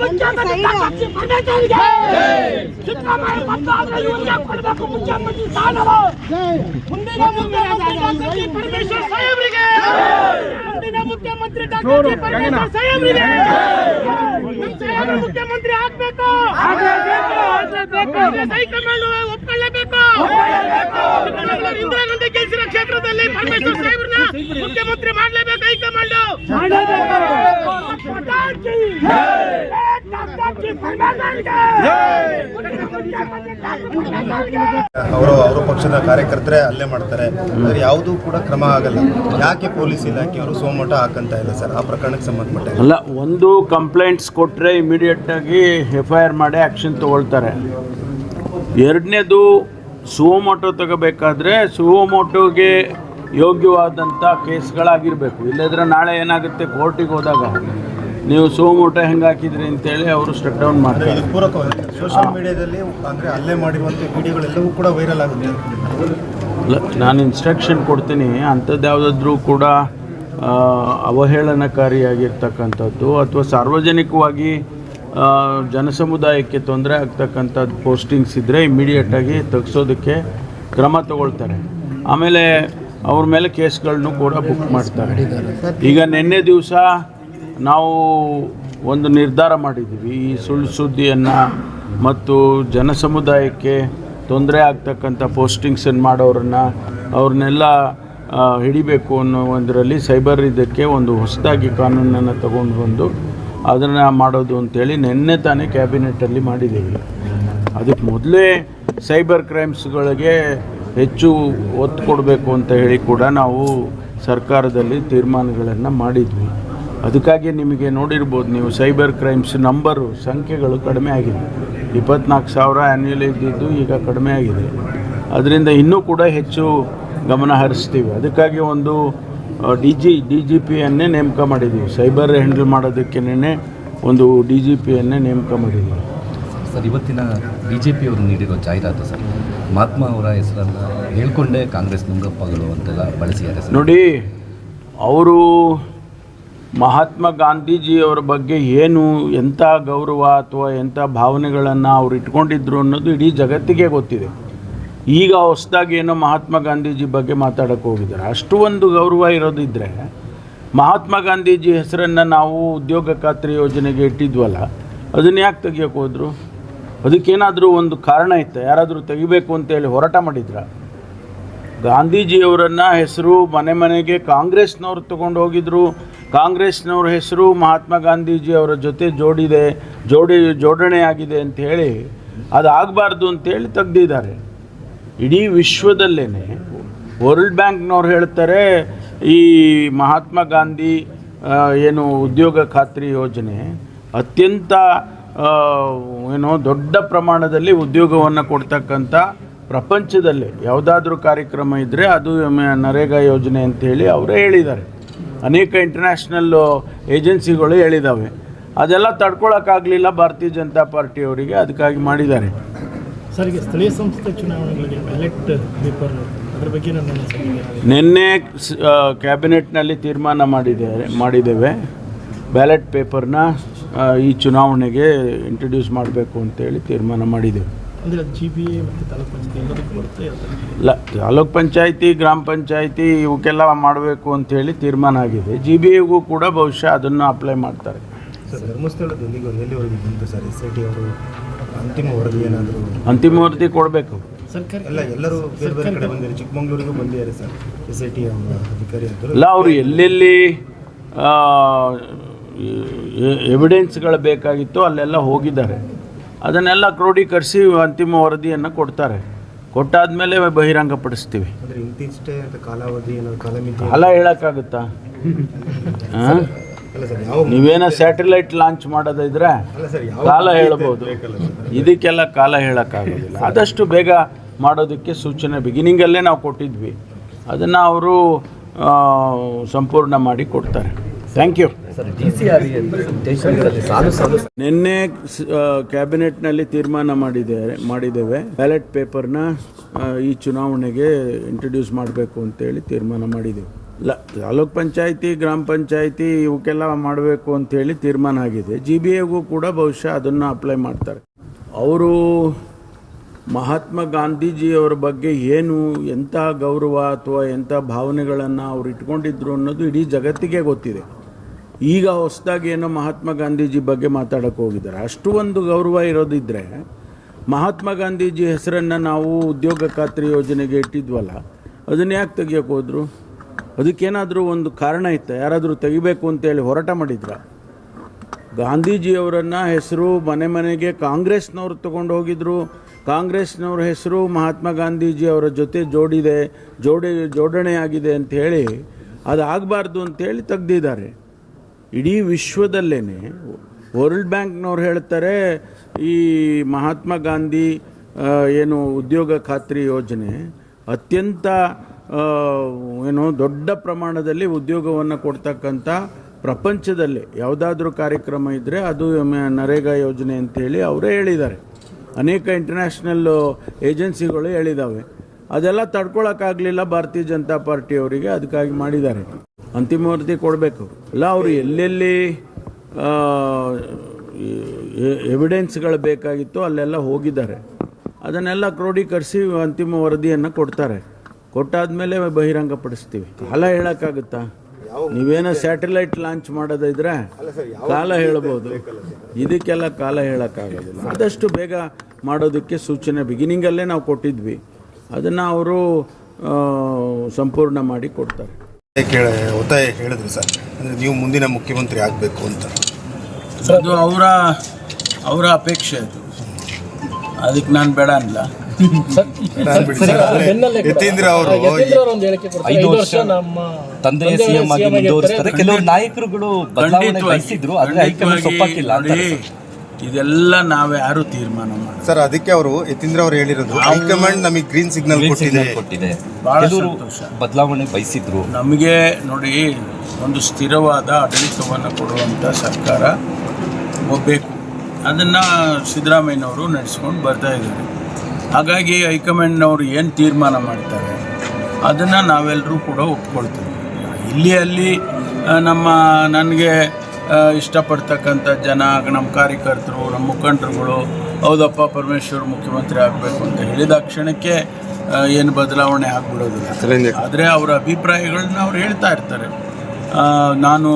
ಮುಖ್ಯಮಂತ್ರಿ doctor G. ಪರಮೇಶ್ವರ್ಗೆ Siddaramaiah ಮತ್ತು ಆದ್ರೆ ಇವ್ರಿಗೆ ಕೊಡ್ಬೇಕು ಮುಖ್ಯಮಂತ್ರಿ ಸ್ಥಾನವ? ಮುಂದಿನ ಮುಖ್ಯಮಂತ್ರಿ ಡಾಕ್ಟರ್ ಜಿ. ಪರಮೇಶ್ವರ್ ಸಾಹೇಬ್ರಿಗೆ ಮುಂದಿನ ಮುಖ್ಯಮಂತ್ರಿ ಡಾಕ್ಟರ್ ಜಿ. ಪರಮೇಶ್ವರ್ ಸಾಹೇಬ್ರಿಗೆ ನಮ್ಮ ಸಾಹೇಬ್ರು ಮುಖ್ಯಮಂತ್ರಿ ಆಗ್ಬೇಕು. ಹೈಕಮಾಂಡ್ ಒಪ್ಕೊಳ್ಳೇಬೇಕು. ಇಂದಿರಾ ಗಾಂಧಿ ಗೆಲ್ಸಿರೋ ಕ್ಷೇತ್ರದಲ್ಲಿ ಪರಮೇಶ್ವರ್ ಸಾಹೇಬ್ರನ್ನ ಮುಖ್ಯಮಂತ್ರಿ ಮಾಡ್ಲೇಬೇಕು ಹೈಕಮಾಂಡ್. ಅವರು ಅವರ ಪಕ್ಷದ ಕಾರ್ಯಕರ್ತರೇ ಅಲ್ಲೇ ಮಾಡ್ತಾರೆ. ಆದರೆ ಯಾವುದೂ ಕೂಡ ಕ್ರಮ ಆಗಲ್ಲ. ಯಾಕೆ ಪೊಲೀಸ್ ಇಲಾಖೆ ಅವರು ಸೋಮೋಟ ಹಾಕಂತ ಇಲ್ಲ ಸರ್? ಆ ಪ್ರಕರಣಕ್ಕೆ ಸಂಬಂಧಪಟ್ಟ ಅಲ್ಲ, ಒಂದು ಕಂಪ್ಲೇಂಟ್ಸ್ ಕೊಟ್ಟರೆ ಇಮಿಡಿಯೇಟಾಗಿ ಎಫ್ ಐ ಆರ್ ಮಾಡಿ ಆ್ಯಕ್ಷನ್ ತಗೊಳ್ತಾರೆ. ಎರಡನೇದು, ಸುವೋಮೋಟೋ ತಗೋಬೇಕಾದ್ರೆ ಸುವೋಮೋಟೋಗೆ ಯೋಗ್ಯವಾದಂಥ ಕೇಸ್ಗಳಾಗಿರಬೇಕು. ಇಲ್ಲದ್ರೆ ನಾಳೆ ಏನಾಗುತ್ತೆ? ಕೋರ್ಟಿಗೆ ಹೋದಾಗ. ನೀವು ಸೋಮೋಟ ಹೆಂಗೆ ಹಾಕಿದ್ರಿ ಅಂತೇಳಿ ಅವರು ಸ್ಟೆಪ್ ಡೌನ್ ಮಾಡ್ತಾರೆ. ಇದು ಪೂರಕವಾಗಿ ಸೋಷಿಯಲ್ ಮೀಡಿಯಾದಲ್ಲಿ ಅಂದ್ರೆ ಅಲ್ಲೇ ಮಾಡಿರುವಂಥ ವಿಡಿಯೋಗಳೆಲ್ಲವೂ ಕೂಡ ವೈರಲ್ ಆಗುತ್ತೆ ನಾನು ಇನ್ಸ್ಟ್ರಕ್ಷನ್ ಕೊಡ್ತೀನಿ. ಅಂಥದ್ದು ಯಾವುದಾದ್ರೂ ಕೂಡ ಅವಹೇಳನಕಾರಿಯಾಗಿರ್ತಕ್ಕಂಥದ್ದು ಅಥವಾ ಸಾರ್ವಜನಿಕವಾಗಿ ಜನಸಮುದಾಯಕ್ಕೆ ತೊಂದರೆ ಆಗ್ತಕ್ಕಂಥದ್ದು ಪೋಸ್ಟಿಂಗ್ಸ್ ಇದ್ದರೆ ಇಮಿಡಿಯೇಟಾಗಿ ತೆಗ್ಸೋದಕ್ಕೆ ಕ್ರಮ ತಗೊಳ್ತಾರೆ. ಆಮೇಲೆ ಅವ್ರ ಮೇಲೆ ಕೇಸ್ಗಳನ್ನು ಕೂಡ ಬುಕ್ ಮಾಡ್ತಾರೆ. ಈಗ ನಿನ್ನೆ ದಿವಸ ನಾವು ಒಂದು ನಿರ್ಧಾರ ಮಾಡಿದ್ದೀವಿ. ಈ ಸುಳ್ಳು ಸುದ್ದಿಯನ್ನು ಮತ್ತು ಜನಸಮುದಾಯಕ್ಕೆ ತೊಂದರೆ ಆಗ್ತಕ್ಕಂಥ ಪೋಸ್ಟಿಂಗ್ಸನ್ನು ಮಾಡೋರನ್ನ ಅವ್ರನ್ನೆಲ್ಲ ಹಿಡಿಬೇಕು ಅನ್ನೋ ಒಂದರಲ್ಲಿ ಸೈಬರ್ ಇದಕ್ಕೆ ಒಂದು ಹೊಸದಾಗಿ ಕಾನೂನನ್ನು ತಗೊಂಡು ಬಂದು ಅದನ್ನು ಮಾಡೋದು ಅಂತೇಳಿ ನಿನ್ನೆ ತಾನೇ ಕ್ಯಾಬಿನೆಟಲ್ಲಿ ಮಾಡಿದ್ದೀವಿ. ಅದಕ್ಕೆ ಮೊದಲೇ ಸೈಬರ್ ಕ್ರೈಮ್ಸ್ಗಳಿಗೆ ಹೆಚ್ಚು ಒತ್ತು ಕೊಡಬೇಕು ಅಂತ ಹೇಳಿ ಕೂಡ ನಾವು ಸರ್ಕಾರದಲ್ಲಿ ತೀರ್ಮಾನಗಳನ್ನು ಮಾಡಿದ್ವಿ. ಅದಕ್ಕಾಗಿ ನಿಮಗೆ ನೋಡಿರ್ಬೋದು ನೀವು ಸೈಬರ್ ಕ್ರೈಮ್ಸ್ ನಂಬರು ಸಂಖ್ಯೆಗಳು ಕಡಿಮೆ ಆಗಿದೆ. ಇಪ್ಪತ್ನಾಲ್ಕು ಸಾವಿರ ಆ್ಯನ್ಯುಯಲ್ ಇದ್ದಿದ್ದು ಈಗ ಕಡಿಮೆ ಆಗಿದೆ. ಅದರಿಂದ ಇನ್ನೂ ಕೂಡ ಹೆಚ್ಚು ಗಮನ ಹರಿಸ್ತೀವಿ. ಅದಕ್ಕಾಗಿ ಒಂದು ಡಿ ಜಿ ಡಿ ಜಿ ಪಿಯನ್ನೇ ನೇಮಕ ಮಾಡಿದ್ದೀವಿ. ಸೈಬರ್ ಹ್ಯಾಂಡಲ್ ಮಾಡೋದಕ್ಕೇನೆ ಒಂದು ಡಿ ಜಿ ಪಿಯನ್ನೇ ನೇಮಕ ಮಾಡಿದ್ದೀವಿ. ಸರ್ ಇವತ್ತಿನ ಬಿ ಜೆ ಪಿಯವರು ನೀಡಿರೋ ಜಾಹೀರಾತು ಸರ್ ಮಹಾತ್ಮ ಅವರ ಹೆಸರನ್ನು ಹೇಳ್ಕೊಂಡೇ ಕಾಂಗ್ರೆಸ್ ನುಂಗಪ್ಪಗಳು ಅಂತೆಲ್ಲ ಬಳಸಿದ್ದಾರೆ ನೋಡಿ ಅವರು ಮಹಾತ್ಮ ಗಾಂಧೀಜಿಯವರ ಬಗ್ಗೆ ಏನು, ಎಂಥ ಗೌರವ ಅಥವಾ ಎಂಥ ಭಾವನೆಗಳನ್ನು ಅವ್ರು ಇಟ್ಕೊಂಡಿದ್ರು ಅನ್ನೋದು ಇಡೀ ಜಗತ್ತಿಗೆ ಗೊತ್ತಿದೆ. ಈಗ ಹೊಸದಾಗಿ ಏನೋ ಮಹಾತ್ಮ ಗಾಂಧೀಜಿ ಬಗ್ಗೆ ಮಾತಾಡೋಕ್ಕೆ ಹೋಗಿದ್ದಾರೆ. ಅಷ್ಟು ಒಂದು ಗೌರವ ಇರೋದಿದ್ದರೆ ಮಹಾತ್ಮ ಗಾಂಧೀಜಿ ಹೆಸರನ್ನು ನಾವು ಉದ್ಯೋಗ ಖಾತ್ರಿ ಯೋಜನೆಗೆ ಇಟ್ಟಿದ್ವಲ್ಲ, ಅದನ್ನು ಯಾಕೆ ತೆಗಿಯೋಕೆ ಹೋದರು? ಅದಕ್ಕೇನಾದರೂ ಒಂದು ಕಾರಣ ಇತ್ತು? ಯಾರಾದರೂ ತೆಗಿಬೇಕು ಅಂತೇಳಿ ಹೋರಾಟ ಮಾಡಿದ್ರ? ಗಾಂಧೀಜಿಯವರನ್ನು ಹೆಸರು ಮನೆ ಮನೆಗೆ ಕಾಂಗ್ರೆಸ್ನವ್ರು ತಗೊಂಡು ಹೋಗಿದ್ರು ಕಾಂಗ್ರೆಸ್ನವ್ರ ಹೆಸರು ಮಹಾತ್ಮ ಗಾಂಧೀಜಿ ಅವರ ಜೊತೆ ಜೋಡಿದೆ, ಜೋಡಿ ಜೋಡಣೆ ಆಗಿದೆ ಅಂತ ಹೇಳಿ ಅದು ಆಗಬಾರ್ದು ಅಂತೇಳಿ ತೆಗ್ದಿದ್ದಾರೆ. ಇಡೀ ವಿಶ್ವದಲ್ಲೇ ವರ್ಲ್ಡ್ ಬ್ಯಾಂಕ್ನವ್ರು ಹೇಳ್ತಾರೆ, ಈ ಮಹಾತ್ಮ ಗಾಂಧಿ ಏನು ಉದ್ಯೋಗ ಖಾತ್ರಿ ಯೋಜನೆ ಅತ್ಯಂತ ಏನು ದೊಡ್ಡ ಪ್ರಮಾಣದಲ್ಲಿ ಉದ್ಯೋಗವನ್ನು ಕೊಡ್ತಕ್ಕಂಥ ಪ್ರಪಂಚದಲ್ಲೇ. ಯಾವುದಾದ್ರೂ ಕಾರ್ಯಕ್ರಮ ಇದ್ದರೆ ಅದು ನರೇಗಾ ಯೋಜನೆ ಅಂತೇಳಿ ಅವರೇ ಹೇಳಿದ್ದಾರೆ. ಅನೇಕ ಇಂಟರ್ನ್ಯಾಷನಲ್ ಏಜೆನ್ಸಿಗಳು ಹೇಳಿದ್ದಾವೆ ಅದೆಲ್ಲ ತಡ್ಕೊಳಕ್ಕಾಗಲಿಲ್ಲ ಭಾರತೀಯ ಜನತಾ ಪಾರ್ಟಿಯವರಿಗೆ ಅದಕ್ಕಾಗಿ ಮಾಡಿದ್ದಾರೆ. ಸರ್ ಈಗ ಸ್ಥಳೀಯ ಸಂಸ್ಥೆ ಚುನಾವಣೆಗಳಿಗೆ ಬ್ಯಾಲೆಟ್ ಪೇಪರ್ ಅದ್ರ ಬಗ್ಗೆ ನನ್ನ ಕ್ಯಾಬಿನೆಟ್ನಲ್ಲಿ ತೀರ್ಮಾನ ಮಾಡಿದ್ದಾರೆ ಮಾಡಿದ್ದೇವೆ. ಬ್ಯಾಲೆಟ್ ಪೇಪರ್ನ ಈ ಚುನಾವಣೆಗೆ ಇಂಟ್ರೊಡ್ಯೂಸ್ ಮಾಡಬೇಕು ಅಂತೇಳಿ ತೀರ್ಮಾನ ಮಾಡಿದ್ದೇವೆ. ಅಂದರೆ ಜಿ ಬಿ ಎ ಮತ್ತು ತಾಲೂಕು ಪಂಚಾಯತಿ ಎಲ್ಲದಕ್ಕೂ ಬರುತ್ತೆ ಇರ್ತದೆ. ಇಲ್ಲ ತಾಲೂಕ್ ಪಂಚಾಯತಿ ಗ್ರಾಮ ಪಂಚಾಯತಿ ಇವಕ್ಕೆಲ್ಲ ಮಾಡಬೇಕು ಅಂತೇಳಿ ತೀರ್ಮಾನ ಆಗಿದೆ. ಜಿ ಬಿ ಎಗೂ ಕೂಡ ಬಹುಶಃ ಅದನ್ನು ಅಪ್ಲೈ ಮಾಡ್ತಾರೆ. ಸರ್ ಧರ್ಮಸ್ಥಳದ ಎಲ್ಲಿಗೆ ಎಲ್ಲಿವರೆಗೆ ಬಂತು ಸರ್ ಎಸ್ ಐ ಟಿ ಅವರು? ಅಂತಿಮ ವರದಿ ಏನಾದರೂ? ಅಂತಿಮ ವರದಿ ಕೊಡಬೇಕು. ಸರ್ಕಾರಿ ಎಲ್ಲ ಎಲ್ಲರೂ ಬೇರೆ ಬೇರೆ ಕಡೆ ಬಂದಿದ್ದಾರೆ. ಚಿಕ್ಕಮಂಗ್ಳೂರಿಗೂ ಬಂದಿದ್ದಾರೆ ಸರ್ ಎಸ್ ಐ ಟಿ ಅಧಿಕಾರಿ ಅಂತರು ಇಲ್ಲ ಅವರು ಎಲ್ಲೆಲ್ಲಿ ಎವಿಡೆನ್ಸ್ಗಳು ಬೇಕಾಗಿತ್ತೋ ಅಲ್ಲೆಲ್ಲ ಹೋಗಿದ್ದಾರೆ. ಅದನ್ನೆಲ್ಲ ಕ್ರೋಢೀಕರಿಸಿ ಅಂತಿಮ ವರದಿಯನ್ನು ಕೊಡ್ತಾರೆ. ಬಹಿರಂಗಪಡಿಸ್ತೀವಿ. ಕಾಲಾವಧಿ ಏನಾದ್ರು ಕಾಲಮಿತಿ ಕಾಲ ಹೇಳೋಕ್ಕಾಗುತ್ತಾ? ಹಾಂ? ನೀವೇನೋ ಸ್ಯಾಟಲೈಟ್ ಲಾಂಚ್ ಮಾಡೋದಿದ್ರೆ ಕಾಲ ಹೇಳ್ಬೋದು. ಇದಕ್ಕೆಲ್ಲ ಕಾಲ ಹೇಳೋಕ್ಕಾಗೋದಿಲ್ಲ. ಆದಷ್ಟು ಬೇಗ ಮಾಡೋದಕ್ಕೆ ಸೂಚನೆ ಬಿಗಿನಿಂಗಲ್ಲೇ ನಾವು ಕೊಟ್ಟಿದ್ವಿ. ಅದನ್ನು ಅವರು ಸಂಪೂರ್ಣ ಮಾಡಿ ಕೊಡ್ತಾರೆ. ಥ್ಯಾಂಕ್ ಯು ಸಾಲು ನಿನ್ನೆ ಕ್ಯಾಬಿನೆಟ್ನಲ್ಲಿ ತೀರ್ಮಾನ ಮಾಡಿದೆ ಮಾಡಿದ್ದೇವೆ. ಬ್ಯಾಲೆಟ್ ಪೇಪರ್ನ ಈ ಚುನಾವಣೆಗೆ ಇಂಟ್ರೊಡ್ಯೂಸ್ ಮಾಡಬೇಕು ಅಂತೇಳಿ ತೀರ್ಮಾನ ಮಾಡಿದ್ದೇವೆ. ಇಲ್ಲ ತಾಲೂಕ್ ಪಂಚಾಯಿತಿ, ಗ್ರಾಮ ಪಂಚಾಯಿತಿ ಇವಕ್ಕೆಲ್ಲ ಮಾಡಬೇಕು ಅಂತೇಳಿ ತೀರ್ಮಾನ ಆಗಿದೆ. ಜಿ ಬಿ ಎಗೂ ಕೂಡ ಬಹುಶಃ ಅದನ್ನು ಅಪ್ಲೈ ಮಾಡ್ತಾರೆ. ಅವರು ಮಹಾತ್ಮ ಗಾಂಧೀಜಿಯವರ ಬಗ್ಗೆ ಏನು, ಎಂಥ ಗೌರವ ಅಥವಾ ಎಂಥ ಭಾವನೆಗಳನ್ನು ಅವರು ಇಟ್ಕೊಂಡಿದ್ರು ಅನ್ನೋದು ಇಡೀ ಜಗತ್ತಿಗೆ ಗೊತ್ತಿದೆ. ಈಗ ಹೊಸದಾಗಿ ಏನೋ ಮಹಾತ್ಮ ಗಾಂಧೀಜಿ ಬಗ್ಗೆ ಮಾತಾಡೋಕ್ಕೆ ಹೋಗಿದ್ದಾರೆ. ಅಷ್ಟು ಒಂದು ಗೌರವ ಇರೋದಿದ್ದರೆ ಮಹಾತ್ಮ ಗಾಂಧೀಜಿ ಹೆಸರನ್ನು ನಾವು ಉದ್ಯೋಗ ಖಾತ್ರಿ ಯೋಜನೆಗೆ ಇಟ್ಟಿದ್ವಲ್ಲ, ಅದನ್ನ ಯಾಕೆ ತೆಗಿಯೋಕೆ ಹೋದರು? ಅದಕ್ಕೇನಾದರೂ ಒಂದು ಕಾರಣ ಇತ್ತು? ಯಾರಾದರೂ ತೆಗಿಬೇಕು ಅಂತೇಳಿ ಹೋರಾಟ ಮಾಡಿದ್ರ? ಗಾಂಧೀಜಿಯವರನ್ನು ಹೆಸರು ಮನೆ ಮನೆಗೆ ಕಾಂಗ್ರೆಸ್ನವರು ತಗೊಂಡು ಹೋಗಿದ್ರು. ಕಾಂಗ್ರೆಸ್ನವ್ರ ಹೆಸರು ಮಹಾತ್ಮ ಗಾಂಧೀಜಿ ಅವರ ಜೊತೆ ಜೋಡಿದೆ, ಜೋಡಿ, ಜೋಡಣೆಯಾಗಿದೆ ಅಂತ ಹೇಳಿ ಅದು ಆಗಬಾರ್ದು ಅಂತೇಳಿ ತೆಗ್ದಿದ್ದಾರೆ. ಇಡೀ ವಿಶ್ವದಲ್ಲೇ ವರ್ಲ್ಡ್ ಬ್ಯಾಂಕ್ನವ್ರು ಹೇಳ್ತಾರೆ, ಈ ಮಹಾತ್ಮ ಗಾಂಧಿ ಏನು ಉದ್ಯೋಗ ಖಾತ್ರಿ ಯೋಜನೆ ಅತ್ಯಂತ ಏನು ದೊಡ್ಡ ಪ್ರಮಾಣದಲ್ಲಿ ಉದ್ಯೋಗವನ್ನು ಕೊಡ್ತಕ್ಕಂಥ ಪ್ರಪಂಚದಲ್ಲಿ ಯಾವುದಾದ್ರೂ ಕಾರ್ಯಕ್ರಮ ಇದ್ದರೆ ಅದು ನರೇಗಾ ಯೋಜನೆ ಅಂತೇಳಿ ಅವರೇ ಹೇಳಿದ್ದಾರೆ. ಅನೇಕ ಇಂಟರ್ನ್ಯಾಷನಲ್ ಏಜೆನ್ಸಿಗಳು ಹೇಳಿದ್ದಾವೆ ಅದೆಲ್ಲ ತಡ್ಕೊಳಕ್ಕಾಗಲಿಲ್ಲ ಭಾರತೀಯ ಜನತಾ ಪಾರ್ಟಿಯವರಿಗೆ, ಅದಕ್ಕಾಗಿ ಮಾಡಿದ್ದಾರೆ. ಅಂತಿಮ ವರದಿ ಕೊಡಬೇಕು. ಅಲ್ಲ, ಅವರು ಎಲ್ಲೆಲ್ಲಿ ಎವಿಡೆನ್ಸ್ಗಳು ಬೇಕಾಗಿತ್ತು ಅಲ್ಲೆಲ್ಲ ಹೋಗಿದ್ದಾರೆ. ಅದನ್ನೆಲ್ಲ ಕ್ರೋಢೀಕರಿಸಿ ಅಂತಿಮ ವರದಿಯನ್ನು ಕೊಡ್ತಾರೆ. ಕೊಟ್ಟಾದ್ಮೇಲೆ ಬಹಿರಂಗಪಡಿಸ್ತೀವಿ. ಕಾಲ ಹೇಳೋಕ್ಕಾಗುತ್ತಾ? ನೀವೇನೋ ಸ್ಯಾಟಲೈಟ್ ಲಾಂಚ್ ಮಾಡೋದಿದ್ರೆ ಕಾಲ ಹೇಳ್ಬೋದು. ಇದಕ್ಕೆಲ್ಲ ಕಾಲ ಹೇಳೋಕ್ಕಾಗೋದಿಲ್ಲ. ಆದಷ್ಟು ಬೇಗ ಮಾಡೋದಕ್ಕೆ ಸೂಚನೆ ಬಿಗಿನಿಂಗಲ್ಲೇ ನಾವು ಕೊಟ್ಟಿದ್ವಿ. ಅದನ್ನು ಅವರು ಸಂಪೂರ್ಣ ಮಾಡಿ ಕೊಡ್ತಾರೆ. ಕೇಳ ಒತ್ತಾಯ ಹೇಳಿದ್ರು ಸರ್. ಅಂದರೆ ನೀವು ಮುಂದಿನ ಮುಖ್ಯಮಂತ್ರಿ ಆಗಬೇಕು ಅಂತ. ಅದು ಅವರ ಅವರ ಅಪೇಕ್ಷೆ ಅದು. ಅದಕ್ಕೆ ನಾನು ಬೇಡ ಸರ್, ಅಂದ್ರೆ ಯತೀಂದ್ರ ಅವರು ಒಂದು ಹೇಳಿಕೆ ಕೊಡ್ತಾರೆ. ಐದು ವರ್ಷ ನಮ್ಮ ತಂದೆಯ ಸಿಎಂ ಆಗಿ ಮುಂದುವರಿಸ್ತಾರೆ. ಕೆಲವರು ನಾಯಕರುಗಳು ಬದಲಾವಣೆ ಬಯಸಿದ್ರು ಆದ್ರೆ ಹೈಕಮಾಂಡ್ ಸೊಪ್ಪಾಕಿಲ್ಲ ಇದೆಲ್ಲ ನಾವ್ಯಾರು ತೀರ್ಮಾನ ಸರ್ ಅದಕ್ಕೆ ಅವರು ಯತೀಂದ್ರ ಅವರು ಹೇಳಿರೋದು ಹೈಕಮಾಂಡ್ ನಮಗೆ ಗ್ರೀನ್ ಸಿಗ್ನಲ್ ಕೊಟ್ಟಿದೆ. ಕೊಟ್ಟಿದೆ. ಬಹಳ ಕೆಲವರು ಸಂತೋಷ. ಬದಲಾವಣೆ ಬಯಸಿದ್ರು. ನಮಗೆ ನೋಡಿ ಒಂದು ಸ್ಥಿರವಾದ ಆಡಳಿತವನ್ನು ಕೊಡುವಂಥ ಸರ್ಕಾರ ಒಬ್ಬೇಕು. ಅದನ್ನು ಸಿದ್ದರಾಮಯ್ಯನವರು ನಡೆಸ್ಕೊಂಡು ಬರ್ತಾ ಇದ್ದಾರೆ. ಹಾಗಾಗಿ ಹೈಕಮಾಂಡ್ನವರು ಏನು ತೀರ್ಮಾನ ಮಾಡ್ತಾರೆ ಅದನ್ನು ನಾವೆಲ್ಲರೂ ಕೂಡ ಒಪ್ಕೊಳ್ತೀವಿ. ಇಲ್ಲಿ ಅಲ್ಲಿ ನಮ್ಮ ನನಗೆ ಆ, ಇಷ್ಟಪಡ್ತಕ್ಕಂಥ ಜನ ನಮ್ಮ ಕಾರ್ಯಕರ್ತರು ನಮ್ಮ ಮುಖಂಡರುಗಳು ಹೌದಪ್ಪ ಪರಮೇಶ್ವರ್ ಮುಖ್ಯಮಂತ್ರಿ ಆಗಬೇಕು ಅಂತ ಹೇಳಿದ ಕ್ಷಣಕ್ಕೆ ಏನು ಬದಲಾವಣೆ ಆಗ್ಬಿಡೋದಿಲ್ಲ. ಆದರೆ ಅವರ ಅಭಿಪ್ರಾಯಗಳನ್ನ ಅವ್ರು ಹೇಳ್ತಾ ಇರ್ತಾರೆ. ನಾನು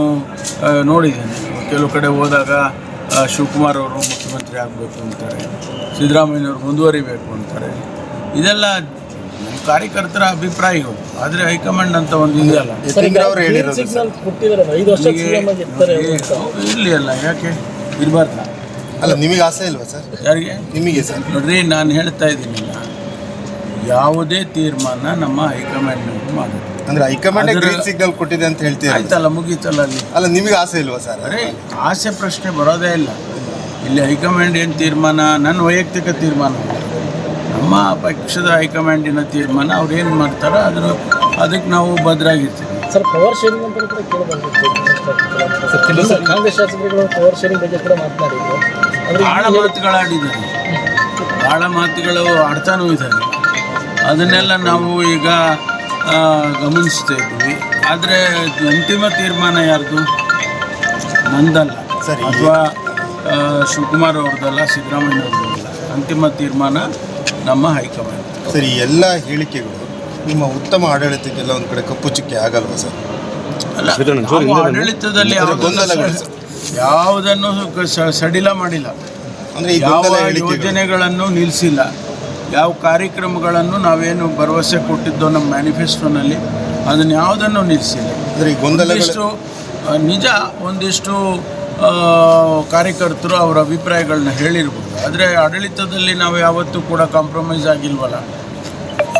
ನೋಡಿದ್ದೇನೆ. ಕೆಲವು ಕಡೆ ಹೋದಾಗ ಶಿವಕುಮಾರ್ ಅವರು ಮುಖ್ಯಮಂತ್ರಿ ಆಗಬೇಕು ಅಂತಾರೆ ಸಿದ್ದರಾಮಯ್ಯನವರು ಮುಂದುವರಿಬೇಕು ಅಂತಾರೆ. ಇದೆಲ್ಲ ಕಾರ್ಯಕರ್ತರ ಅಭಿಪ್ರಾಯಗಳು. ಆದರೆ ಹೈಕಮಾಂಡ್ ಅಂತ ಒಂದು ಇದೆಯಲ್ಲ ಇರಲಿ ಅಲ್ಲ ಯಾಕೆ? ಇರಬಾರ್ದ? ಅಲ್ಲ ನಿಮಗೆ ಆಸೆ ಇಲ್ವಾ ಸರ್? ಯಾರಿಗೆ? ನಿಮಗೆ ಸರ್? ನೋಡ್ರಿ ನಾನು ಹೇಳ್ತಾ ಇದ್ದೀನಿ ಯಾವುದೇ ತೀರ್ಮಾನ ನಮ್ಮ ಹೈಕಮಾಂಡ್ ಮಾಡುತ್ತೆ ಅಂದ್ರೆ ಹೈಕಮಾಂಡ್ ಗ್ರೀನ್ ಸಿಗ್ನಲ್ ಕೊಟ್ಟಿದೆ ಅಂತ ಹೇಳ್ತೀರಾ ಆಯ್ತಲ್ಲ ಮುಗೀತಲ್ಲ ಅಲ್ಲಿ? ಅಲ್ಲ ನಿಮಗೆ ಆಸೆ ಇಲ್ವಾ ಸರ್? ಅರೆ ಆಸೆ ಪ್ರಶ್ನೆ ಬರೋದೇ ಇಲ್ಲ. ಇಲ್ಲಿ ಹೈಕಮಾಂಡ್ ಏನು ತೀರ್ಮಾನ? ನನ್ನ ವೈಯಕ್ತಿಕ ತೀರ್ಮಾನ. ನಮ್ಮ ಪಕ್ಷದ ಹೈಕಮಾಂಡಿನ ತೀರ್ಮಾನ ಅವ್ರು ಏನು ಮಾಡ್ತಾರೋ ಅದನ್ನು ಅದಕ್ಕೆ ನಾವು ಭದ್ರಾಗಿರ್ತೀವಿ. ಸರ್ ಪವರ್ ಶೇರಿಂಗ್ ಅಂತ ಕೂಡ ಕೇಳಿ ಬಂದಿತ್ತು ಸರ್, ಕಾಂಗ್ರೆಸ್ ಶಾಸಕರುಗಳು ಪವರ್ ಶೇರಿಂಗ್ ಬಗ್ಗೆ ಕೂಡ ಮಾತನಾಡಿದ್ರು ಬಹಳ ಭಾಳ ಮಾತುಗಳಾಡಿದ್ದಾರೆ ಬಹಳ ಮಾತುಗಳು ಆಡ್ತಾನೂ ಇದ್ದಾರೆ. ಅದನ್ನೆಲ್ಲ ನಾವು ಈಗ ಗಮನಿಸ್ತಾ ಇದ್ವಿ ಆದರೆ ಅಂತಿಮ ತೀರ್ಮಾನ ಯಾರ್ದು? ನಂದಲ್ಲ. ಸರಿ. ಅಥವಾ ಶಿವಕುಮಾರ್ ಅವ್ರದ್ದಲ್ಲ ಸಿದ್ದರಾಮಯ್ಯವ್ರದ್ದಲ್ಲ ಅಂತಿಮ ತೀರ್ಮಾನ ನಮ್ಮ ಹೈಕಮಾಂಡ್. ಸರ್ ಎಲ್ಲ ಹೇಳಿಕೆಗಳು ನಿಮ್ಮ ಉತ್ತಮ ಆಡಳಿತಕ್ಕೆಲ್ಲ ಒಂದು ಕಡೆ ಕಪ್ಪು ಚುಕ್ಕೆ ಆಗಲ್ವಾ ಸರ್? ಅಲ್ಲ ಆಡಳಿತದಲ್ಲಿ ಗೊಂದಲಗಳು ಯಾವುದನ್ನು ಸಡಿಲ ಮಾಡಿಲ್ಲ. ಅಂದ್ರೆ ಈ ಯಾವ ಯೋಜನೆಗಳನ್ನು ನಿಲ್ಲಿಸಿಲ್ಲ ಯಾವ ಕಾರ್ಯಕ್ರಮಗಳನ್ನು ನಾವೇನು ಭರವಸೆ ಕೊಟ್ಟಿದ್ದೋ ನಮ್ಮ ಮ್ಯಾನಿಫೆಸ್ಟೋನಲ್ಲಿ ಅದನ್ನು ಯಾವುದನ್ನು ನಿಲ್ಲಿಸಿಲ್ಲ ಅಂದರೆ ಈ ಗೊಂದಲಗಳು ಒಂದಿಷ್ಟು ನಿಜ ಒಂದಿಷ್ಟು ಕಾರ್ಯಕರ್ತರು ಅವರ ಅಭಿಪ್ರಾಯಗಳನ್ನ ಹೇಳಿರ್ಬೋದು. ಆದರೆ ಆಡಳಿತದಲ್ಲಿ ನಾವು ಯಾವತ್ತೂ ಕೂಡ ಕಾಂಪ್ರಮೈಸ್ ಆಗಿಲ್ವಲ್ಲ.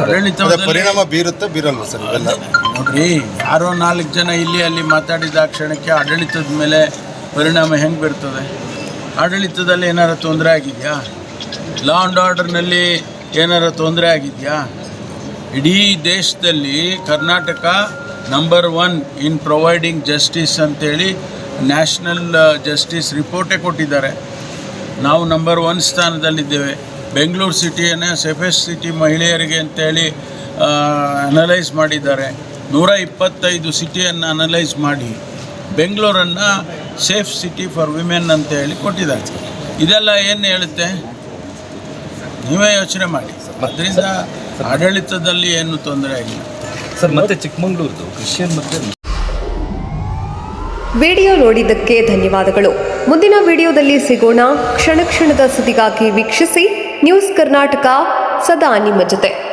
ಅದರ ಆಡಳಿತದಲ್ಲಿ ಪರಿಣಾಮ ಬೀರುತ್ತೆ ಬೀರಲ್ವ ಸರ್ ಇವೆಲ್ಲ? ನೋಡ್ರಿ ಯಾರೋ ನಾಲ್ಕು ಜನ ಇಲ್ಲಿ ಅಲ್ಲಿ ಮಾತಾಡಿದ ಆ ಕ್ಷಣಕ್ಕೆ ಆಡಳಿತದ ಮೇಲೆ ಪರಿಣಾಮ ಹೆಂಗೆ ಬೀರ್ತದೆ? ಆಡಳಿತದಲ್ಲಿ ಏನಾರ ತೊಂದರೆ ಆಗಿದೆಯಾ? ಲಾ ಆ್ಯಂಡ್ ಆರ್ಡರ್ನಲ್ಲಿ ಏನಾರ ತೊಂದರೆ ಆಗಿದೆಯಾ? ಇಡೀ ದೇಶದಲ್ಲಿ Karnataka number one in providing justice ಅಂತೇಳಿ ನ್ಯಾಷನಲ್ ಜಸ್ಟಿಸ್ ರಿಪೋರ್ಟೇ ಕೊಟ್ಟಿದ್ದಾರೆ. ನಾವು ನಂಬರ್ ಒನ್ ಸ್ಥಾನದಲ್ಲಿದ್ದೇವೆ. ಬೆಂಗಳೂರು ಸಿಟಿಯನ್ನು ಸೇಫೆಸ್ಟ್ ಸಿಟಿ ಮಹಿಳೆಯರಿಗೆ ಅಂತೇಳಿ ಅನಲೈಸ್ ಮಾಡಿದ್ದಾರೆ. ನೂರ ಇಪ್ಪತ್ತೈದು ಸಿಟಿಯನ್ನು ಅನಲೈಸ್ ಮಾಡಿ ಬೆಂಗಳೂರನ್ನು ಸೇಫ್ ಸಿಟಿ ಫಾರ್ ವಿಮೆನ್ ಅಂತ ಹೇಳಿ ಕೊಟ್ಟಿದ್ದಾರೆ. ಇದೆಲ್ಲ ಏನು ಹೇಳುತ್ತೆ? ನೀವೇ ಯೋಚನೆ ಮಾಡಿ. ಅದರಿಂದ ಆಡಳಿತದಲ್ಲಿ ಏನು ತೊಂದರೆ ಆಗಿಲ್ಲ ಸರ್ ಮತ್ತೆ ಚಿಕ್ಕಮಂಗ್ಳೂರ್ದು ಕ್ರಿಶ್ಚಿಯನ್ ಮತ್ತೆ ವಿಡಿಯೋ ನೋಡಿದ್ದಕ್ಕೆ ಧನ್ಯವಾದಗಳು. ಮುಂದಿನ ವಿಡಿಯೋದಲ್ಲಿ ಸಿಗೋಣ. ಕ್ಷಣ ಕ್ಷಣದ ಸುದ್ದಿಗಾಗಿ ವೀಕ್ಷಿಸಿ. ನ್ಯೂಸ್ ಕರ್ನಾಟಕ ಸದಾ ನಿಮ್ಮ ಜೊತೆ.